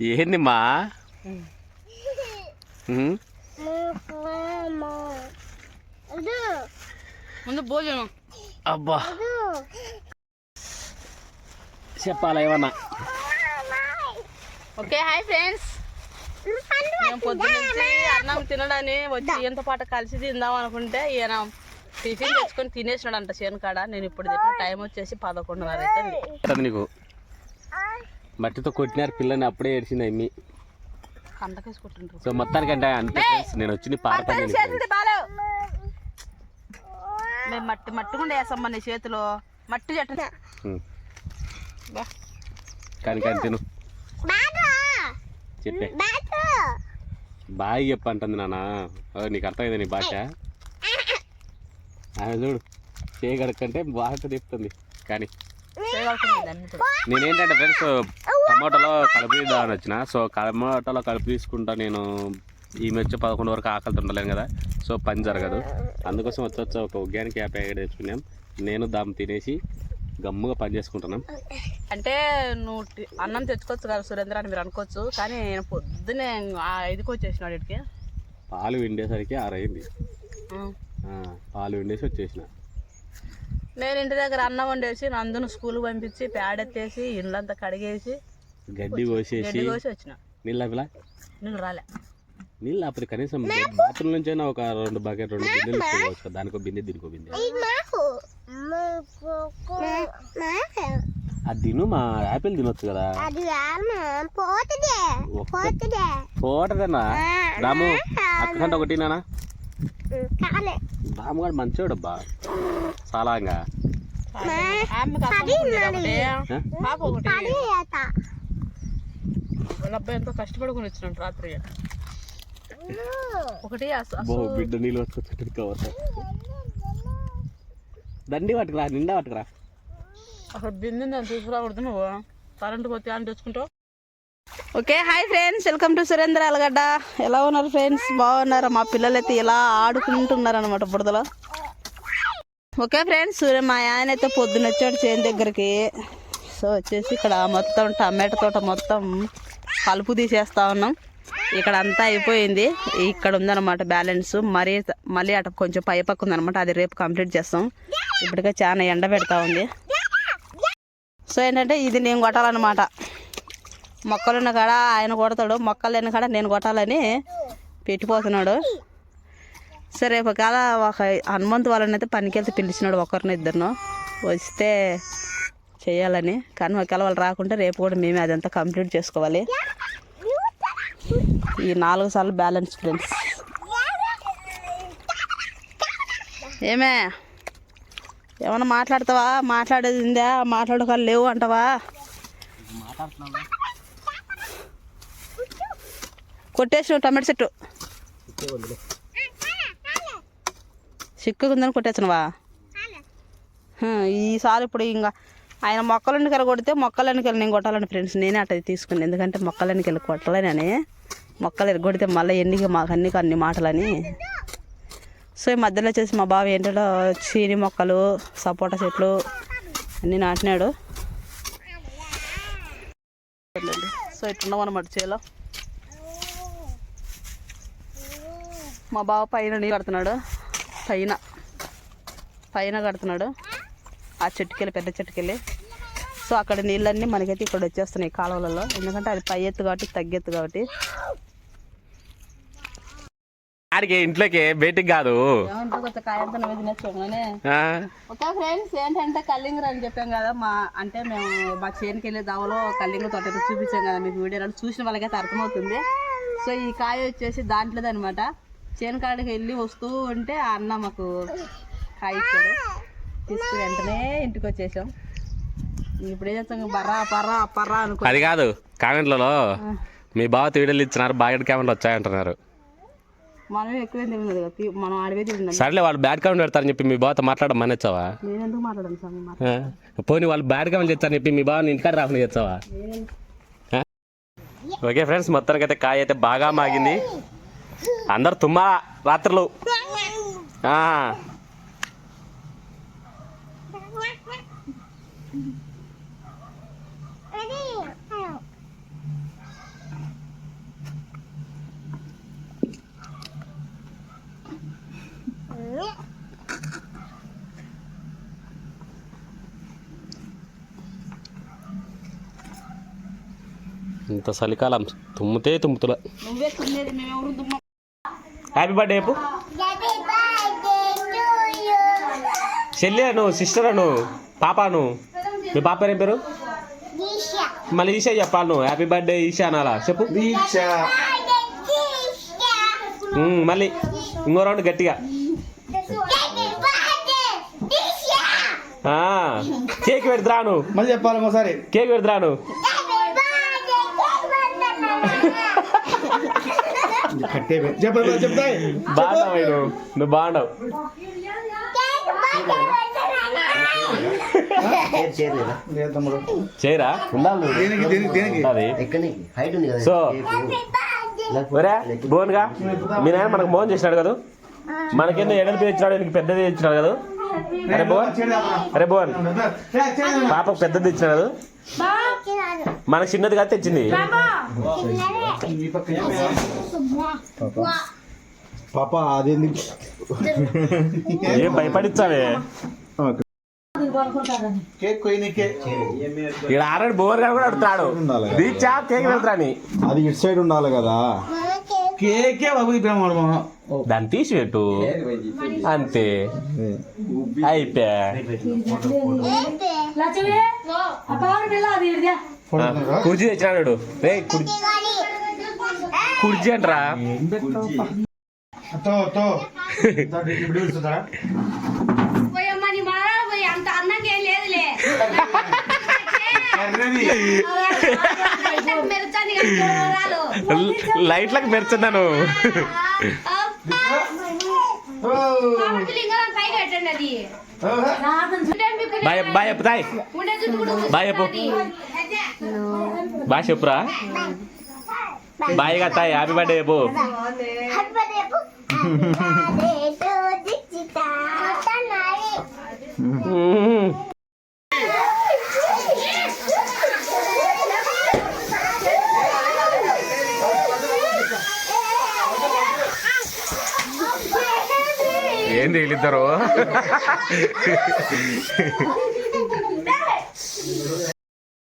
ఏంది మా? ముందు భోజనం. అబ్బా. చెప్పాలా ఏమన్నా? Okay hi friends. మేము పొద్దున్నుంచి అన్నం తినడని వచ్చి ఈయనతో పాటు కలిసి తిందాం అనుకుంటే ఈయన టిఫిన్ తెచ్చుకొని తినేసినాడంట చేను కాడ నేను ఇప్పుడు తిన్న టైం వచ్చేసి పదకొండున్నర అయితే నీకు మట్టితో కొట్టినారు పిల్లని అప్పుడే ఏడ్చింది అమ్మి. సో మొత్తానికంటే అంతే ఫ్రెండ్స్ నేను వచ్చి మేము మట్టి మట్టి కూడా వేసాం మన చేతిలో. మట్టి చెట్టు. బా. కానీ కానీ తిను. చెప్పే. బాగా. చెప్పంటుంది నాన్న. ఓ, నీకు అర్థమైంది నీ భాష? ఆమె చూడు. చేయగడకంటే బాగా చెప్తుంది. కానీ. నేనేంటంటే ఫ్రెండ్స్ టమాటాలో కలుపు తీద్దామని వచ్చిన. సో టమాటాలో కలుపు తీసుకుంటా నేను ఈమె వచ్చి పదకొండు వరకు ఆకలితో ఉండలేను కదా. సో పని జరగదు. అందుకోసం వచ్చి వచ్చి ఒక ఉగ్గానికి యాప్ ప్యాకెట్ తెచ్చుకున్నాం. నేను దాన్ని తినేసి గమ్ముగా పని చేసుకుంటున్నాం. అంటే నువ్వు అన్నం తెచ్చుకోవచ్చు కదా సురేంద్ర అని మీరు అనుకోవచ్చు. కానీ నేను పొద్దునే ఆ ఐదుకి వచ్చేసినాడు ఇక్కడికి పాలు విండేసరికి ఆరైంది. పాలు విండేసి వచ్చేసిన. నేను ఇంటి దగ్గర అన్నం వండేసి నందును స్కూల్కి పంపించి పేడెత్తేసి ఇళ్ళంతా కడిగేసి గడ్డి కోసేసి నీళ్ళు అవిలా నీళ్ళు రాలే. నీళ్ళు అప్పుడు కనీసం బాత్రూమ్ నుంచైనా ఒక రెండు బకెట్ రెండు బిందెలు తీసుకోవచ్చు. దానికో బిందె దీనికో బిందె. అది తిను మా యాపిల్ తినొచ్చు కదా. పోటదన్నా రాము అక్కడంటే ఒకటి నానా రాము గారు మంచోడు అబ్బా చాలాగా ఆమెకి అసలు ఉంది కాబట్టి ఆ? పాప ఒకటి వాళ్ళ అబ్బాయి ఎంతో కష్టపడుకుని వచ్చినట్టు రాత్రి ఒకటి బిడ్డ నీళ్ళు దండి పట్టుకురా నిండా పట్టుకురా. అసలు బిందు నేను తీసుకురాకూడదు నువ్వు. కరెంట్ పోతే అని తెచ్చుకుంటావు. Okay hi friends welcome to Surendra Alagadda. ఎలా ఉన్నారు ఫ్రెండ్స్? బాగున్నారా? మా పిల్లలు అయితే ఇలా ఆడుకుంటున్నారు అనమాట బుడదలో ఓకే ఫ్రెండ్స్ సూర్య మా ఆయన అయితే పొద్దున వచ్చాడు చేను దగ్గరికి. సో వచ్చేసి ఇక్కడ మొత్తం టమాటా తోట మొత్తం కలుపు తీసేస్తా ఉన్నాం. ఇక్కడ అంతా అయిపోయింది. ఇక్కడ ఉందన్నమాట బ్యాలెన్స్. మరీ మళ్ళీ అటు కొంచెం పై పక్క ఉందన్నమాట. అది రేపు కంప్లీట్ చేస్తాం. ఇప్పటికే చాలా ఎండ పెడతా ఉంది. సో ఏంటంటే ఇది నేను కొట్టాలన్నమాట. మొక్కలున్న కాడ ఆయన కొడతాడు. మొక్కలు లేని కాడ నేను కొట్టాలని పెట్టిపోతున్నాడు. సరే రేపు కాల ఒక హనుమంత్ వాళ్ళని అయితే పనికి వెళ్తే పిలిచినాడు ఒకరిని ఇద్దరును. వస్తే చేయాలని. కానీ ఒకవేళ వాళ్ళు రాకుంటే రేపు కూడా మేమే అదంతా కంప్లీట్ చేసుకోవాలి. ఈ నాలుగు సార్లు బ్యాలెన్స్ ఫ్రెండ్స్. ఏమే? ఏమన్నా మాట్లాడతావా? మాట్లాడేది ఉందా? మాట్లాడుకోవాలి లేవు అంటావా? కొట్టేసిన టమాటో చెట్టు. సిక్కుకుందని కొట్టేసినవా ఈసారి ఇప్పుడు ఇంకా ఆయన మొక్కల వెనకాల కొడితే మొక్కల వెనకాల నేను కొట్టాలని ఫ్రెండ్స్ నేనే అట్ట తీసుకుని ఎందుకంటే మొక్కల వెళ్ళి కొట్టలేనని మొక్కలు కొడితే మళ్ళీ ఎన్నికి మాకు అన్ని అన్ని మాటలని. సో ఈ మధ్యలో వచ్చేసి మా బావ ఏంటో చీని మొక్కలు సపోటా చెట్లు అన్నీ నాటినాడు. సో ఇట్లున్నాం అనమాట చేలో. మా బావ పైన నీళ్ళు కడుతున్నాడు. పైన. పైన కడుతున్నాడు. ఆ చెట్టుకెళ్ళి పెద్ద చెట్టుకెళ్ళి. సో అక్కడ నీళ్ళన్నీ మనకైతే ఇక్కడ వచ్చేస్తున్నాయి కాలువలలో. ఎందుకంటే అది పై ఎత్తు కాబట్టి తగ్గెత్తు కాబట్టి. ఆడికి ఇంట్లోకి బయటికి కాదు. ఓకే ఫ్రెండ్స్ ఏంటంటే కల్లింగర్ అని చెప్పాం కదా మా అంటే మేము మా చేనుకి వెళ్ళే దావలో కల్లింగ తోట చూపించాం కదా మీకు వీడియోలో చూసిన వాళ్ళకైతే అర్థమవుతుంది. సో ఈ కాయ వచ్చేసి దాంట్లోది అనమాట చేను కాడికి వెళ్ళి వస్తూ ఉంటే ఆ అన్న మాకు కాయ ఇచ్చాడు. తీసుకుని వెంటనే ఇంటికి వచ్చేసాం ఇప్పుడు ఏం చేస్తాం బర్రా పర్రా పర్రా అనుకో అది కాదు కామెంట్లలో మీ బావ వీడియోలు ఇచ్చినారు బాగా కామెంట్లు వచ్చాయంటున్నారు. ఎక్కువ తిన్నది మనం ఆడిపోయి తిన్నాం సర్లే వాళ్ళు బ్యాడ్ కామెంట్ పెడతారని చెప్పి మీ బావతో మాట్లాడడం మానేచ్చావా నేను ఎందుకు మాట్లాడాను స్వామి? పోనీ వాళ్ళు బ్యాడ్ కామెంట్ చేస్తారని చెప్పి మీ బావని ఇంటికాడ రాకుండా చేస్తావా? ఓకే ఫ్రెండ్స్ మొత్తానికి అయితే కాయ అయితే బాగా మాగింది. అందరు తుమ్మా రాత్రులు. ఇంత చలికాలం తుమ్మితే తుమ్ముతుల. Happy birthday Anu sister Anu పాపాను. మీ పాప పేరు ఏం పేరు? మళ్ళీ ఈషా చెప్పాలి నువ్వు. హ్యాపీ బర్త్డే ఈషా అనాలా. చెప్పు. మళ్ళీ ఇంకో రౌండ్ గట్టిగా. కేక్ పెడతాను మళ్ళీ చెప్పాలి ఒకసారి. కేక్ పెడతాను బాగున్నావు నువ్వు నువ్వు బాగున్నావు. చేయరా సో ఒరే బోన్గా? మీ నాయన మనకు మోహన్ చేసినాడు కదా? మనకేందో ఎడలిపి ఇచ్చినాడు నీకు పెద్దది ఇచ్చినాడు కదా? అరే భువన్ అరే భువన్ పాపకు పెద్దది ఇచ్చినాడు మనకు చిన్నది కాదు తెచ్చింది. పాప. అది ఏం భయపడిచ్చావే? కేక్ కొయ్యనికే. ఇక్కడ ఆల్రెడీ బోర్ గారు కూడా అడుగుతాడు ఉండాలి. దీక్షా కేక్ వెళ్తాని అది ఇటు సైడ్ ఉండాలి కదా. కేకే బాబు ఇప్పుడు దాన్ని తీసిపెట్టు. అంతే. అయిపోయా కుర్చీ తెచ్చినాడు రే కుర్చీ కుర్చీ అంటరా. లైట్లకు మెరుచున్నాను. బాయ్ బాయ్ చెప్పు తాయ్. ఉండే జుట్టు కూడా బాయ్ చెప్పు. బాయ్ చెప్పురా. బాయ్గా తాయ్ హ్యాపీ బర్త్డే చెప్పు. ఏంది వీళ్ళిద్దరు?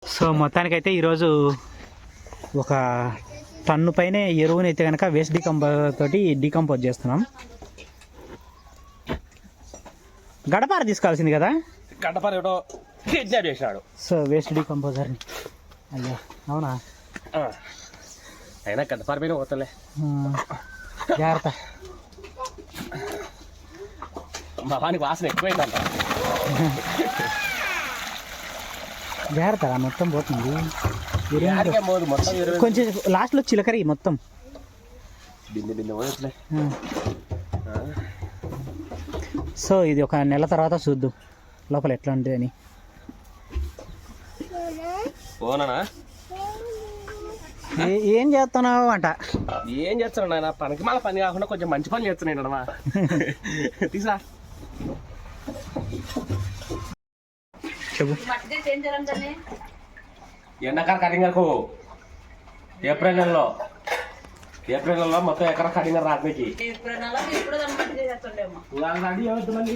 సో మొత్తానికైతే ఈరోజు ఒక టన్ను పైనే ఎరువుని అయితే కనుక వేస్ట్ డికంపోజ్ తోటి డికంపోజ్ చేస్తున్నాం. గడపార తీసుకోవాల్సింది కదా? గడ్డపార ఏటో కిడ్నాప్ చేసినాడు సో వేస్ట్ డికంపోజర్ని అయ్యా అవునా? అయినా గడ్డపార మీద పోతలే. జాగ్రత్త. మా వానికి వాసన ఎక్కువైందంట. జాగ్రత్త మొత్తం పోతుంది. ఎరువు యాడికే పోదు మొత్తం ఇరవై కొంచెం లాస్ట్లో చిలకరి మొత్తం. బిందె బిందె పోయట్లే. సో ఇది ఒక నెల తర్వాత చూద్దాం లోపల ఎట్లా ఉంటుంది అని పోనా ఏ- చేస్తున్నావు అంట. ఏం చేస్తున్నాడు నాయన? పనికి మళ్ళీ పని కాకుండా కొంచెం మంచి పని చేస్తున్నాడు అన్నమా? తీసా చెప్పు. ఎండాకాలం కటింగర్కు ఏప్రిల్ నెలలో ఏప్రిల్ నెలలో మొత్తం దాన్ని మట్టి చేస్తుండేమో రెడీ అవుతుంది మళ్ళీ.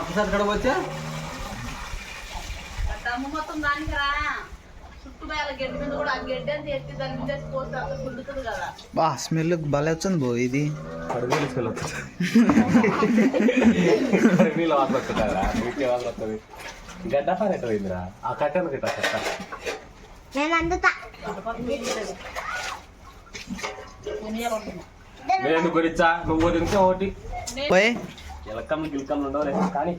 ఒకసారి కడ వచ్చా. దమ్ము మొత్తం దానికి రా. బా స్మెల్ భలే వచ్చింది బో ఇది. గడ్డ పని ఎట్లా పోయిందిరా ఆ కట్టెను గిట్ట కట్ట నేను ఎందుకు కొనిచ్చా? నువ్వు తింటే ఒకటి పోయి. ఎలకమ్మ గిల్కమ్మ ఉండవు కానీ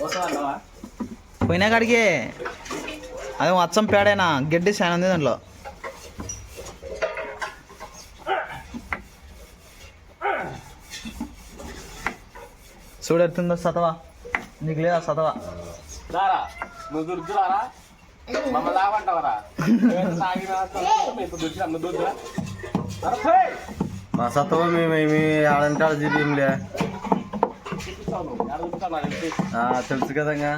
పోతావా? అన్నవా? పోయినా కాడికి? అది అచ్చం పేడేనా గడ్డి చాలా ఉంది దాంట్లో. చూడెడుతుందో సతవా. నీకు లేదా సతవా? రారా? నువ్వు లావంటావరా మా సత్వం మేమేమి ఆడంటే ఆడ తెలుసు. కదంగా.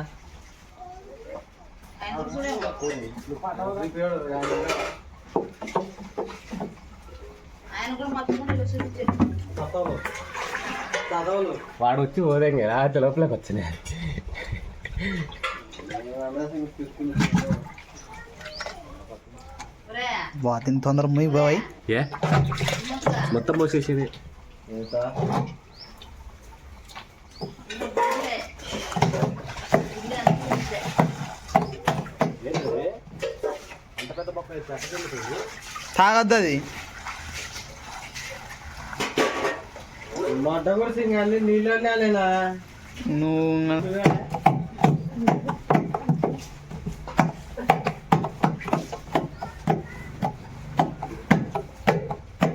వాడు వచ్చి పోదేం కదా లోపలికి వచ్చినాయి బా తిని తొందర మూయి బాయ్ ఏ? మొత్తం పోసేసేది తాగొద్దు అది. మొట్ట కూడా సింగాలి నీళ్ళనే లేనా నువ్వు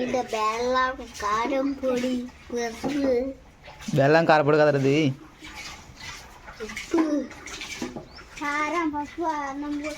இந்த வெள்ளம் காரம் பொடி வெள்ளம் காரம் பொடி கதறது காரம் பப்பு நம்ம